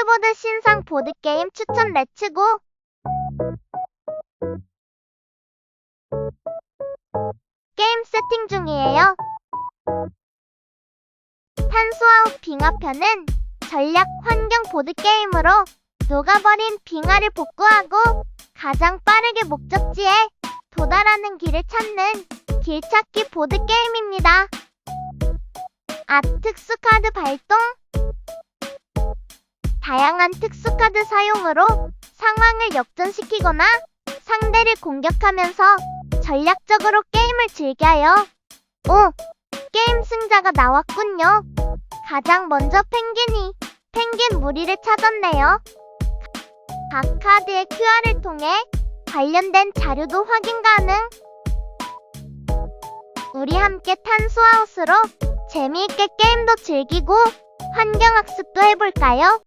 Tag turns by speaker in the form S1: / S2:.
S1: 스케이트보드 신상 보드게임 추천 레츠고! 게임 세팅 중이에요. 탄수화물 빙하편은 전략 환경 보드게임으로 녹아버린 빙하를 복구하고 가장 빠르게 목적지에 도달하는 길을 찾는 길찾기 보드게임입니다. 아, 특수 카드 발동 다양한 특수카드 사용으로 상황을 역전시키거나 상대를 공격하면서 전략적으로 게임을 즐겨요. 오, 게임 승자가 나왔군요. 가장 먼저 펭귄이 펭귄 무리를 찾았네요. 각 카드의 QR을 통해 관련된 자료도 확인 가능. 우리 함께 탄수하우스로 재미있게 게임도 즐기고 환경학습도 해볼까요?